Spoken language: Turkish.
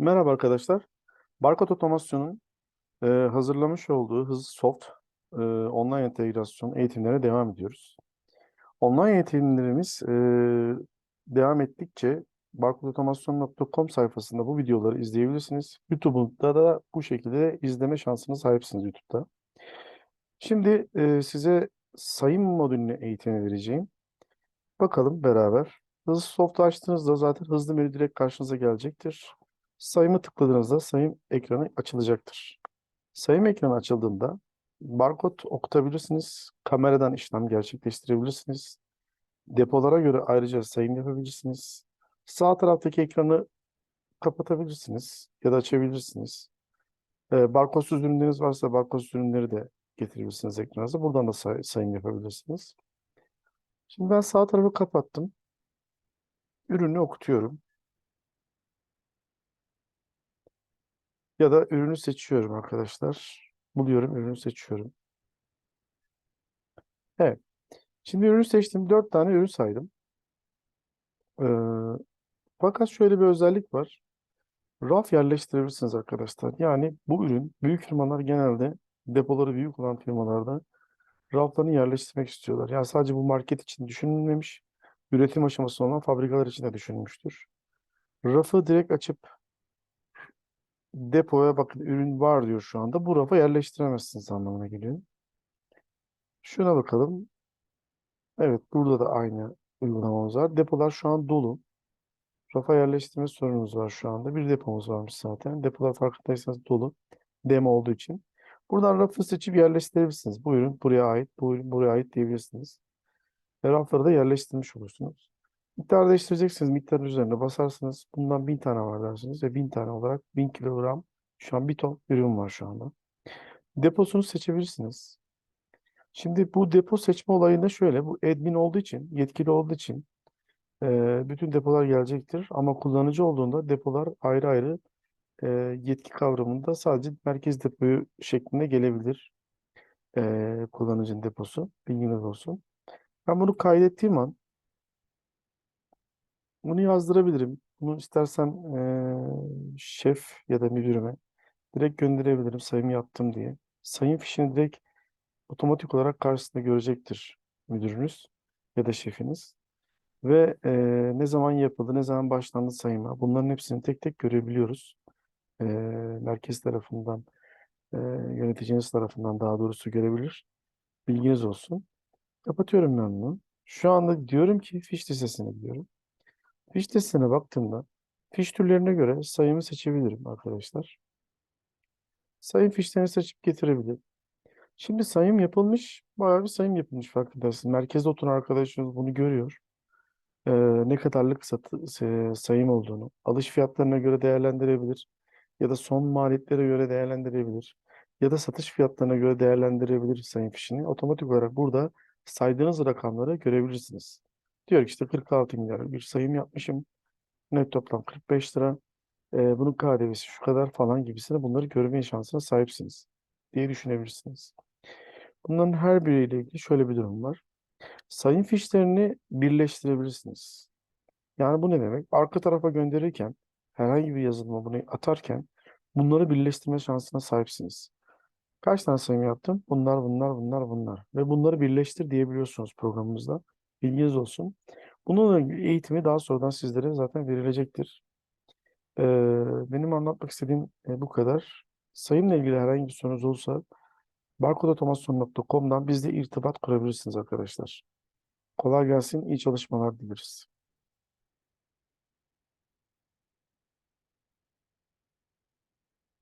Merhaba arkadaşlar. Barkod Otomasyon'un e, hazırlamış olduğu hızlı soft e, online entegrasyon eğitimlerine devam ediyoruz. Online eğitimlerimiz e, devam ettikçe barkodotomasyon.com sayfasında bu videoları izleyebilirsiniz. YouTube'da da bu şekilde izleme şansına sahipsiniz YouTube'da. Şimdi e, size sayım modülüne eğitim vereceğim. Bakalım beraber. Hızlı soft açtığınızda zaten hızlı menü direkt karşınıza gelecektir. Sayımı tıkladığınızda sayım ekranı açılacaktır. Sayım ekranı açıldığında barkod okutabilirsiniz. Kameradan işlem gerçekleştirebilirsiniz. Depolara göre ayrıca sayım yapabilirsiniz. Sağ taraftaki ekranı kapatabilirsiniz ya da açabilirsiniz. Ee, barkodsuz ürünleriniz varsa barkodsuz ürünleri de getirebilirsiniz ekranınıza. Buradan da say- sayım yapabilirsiniz. Şimdi ben sağ tarafı kapattım. Ürünü okutuyorum. Ya da ürünü seçiyorum arkadaşlar. Buluyorum, ürünü seçiyorum. Evet. Şimdi ürünü seçtim. Dört tane ürün saydım. Ee, fakat şöyle bir özellik var. Raf yerleştirebilirsiniz arkadaşlar. Yani bu ürün büyük firmalar genelde depoları büyük olan firmalarda raflarını yerleştirmek istiyorlar. Yani sadece bu market için düşünülmemiş, üretim aşaması olan fabrikalar için de düşünülmüştür. Rafı direkt açıp depoya bakın ürün var diyor şu anda. Bu rafa yerleştiremezsiniz anlamına geliyor. Şuna bakalım. Evet burada da aynı uygulamamız var. Depolar şu an dolu. Rafa yerleştirme sorunumuz var şu anda. Bir depomuz varmış zaten. Depolar farkındaysanız dolu. Demo olduğu için. Buradan rafı seçip yerleştirebilirsiniz. Bu ürün buraya ait, bu ürün buraya ait diyebilirsiniz. Ve rafları da yerleştirmiş olursunuz. Miktar değiştireceksiniz. Miktarın üzerine basarsınız. Bundan 1000 tane var dersiniz ve 1000 tane olarak 1000 kilogram şu an bir ton ürün var şu anda. Deposunu seçebilirsiniz. Şimdi bu depo seçme olayında şöyle. Bu admin olduğu için, yetkili olduğu için e, bütün depolar gelecektir. Ama kullanıcı olduğunda depolar ayrı ayrı e, yetki kavramında sadece merkez depoyu şeklinde gelebilir. E, kullanıcının deposu. Bilginiz olsun. Ben bunu kaydettiğim an bunu yazdırabilirim. Bunu istersen şef ya da müdürüme direkt gönderebilirim sayım yaptım diye. Sayım fişini direkt otomatik olarak karşısında görecektir müdürünüz ya da şefiniz. Ve e, ne zaman yapıldı, ne zaman başlandı sayıma. Bunların hepsini tek tek görebiliyoruz. E, merkez tarafından, e, yöneticiniz tarafından daha doğrusu görebilir. Bilginiz olsun. Kapatıyorum ben bunu. Şu anda diyorum ki fiş listesine gidiyorum. Fiş listesine baktığımda fiş türlerine göre sayımı seçebilirim arkadaşlar. Sayım fişlerini seçip getirebilirim. Şimdi sayım yapılmış, bayağı bir sayım yapılmış farkındasınız. Merkezde oturan arkadaşınız bunu görüyor. Ee, ne kadarlık satı, sayım olduğunu, alış fiyatlarına göre değerlendirebilir ya da son maliyetlere göre değerlendirebilir ya da satış fiyatlarına göre değerlendirebilir sayım fişini. Otomatik olarak burada saydığınız rakamları görebilirsiniz. Diyor ki işte 46 milyar bir sayım yapmışım. Net toplam 45 lira. Ee, bunun KDV'si şu kadar falan gibisini bunları görme şansına sahipsiniz diye düşünebilirsiniz. Bunların her biriyle ilgili şöyle bir durum var. Sayım fişlerini birleştirebilirsiniz. Yani bu ne demek? Arka tarafa gönderirken herhangi bir yazılıma bunu atarken bunları birleştirme şansına sahipsiniz. Kaç tane sayım yaptım? Bunlar, bunlar, bunlar, bunlar. Ve bunları birleştir diyebiliyorsunuz programımızda. Bilginiz olsun. Bununla ilgili eğitimi daha sonradan sizlere zaten verilecektir. Ee, benim anlatmak istediğim e, bu kadar. Sayımla ilgili herhangi bir sorunuz olsa barkodotomasyon.com'dan bizle irtibat kurabilirsiniz arkadaşlar. Kolay gelsin, iyi çalışmalar dileriz.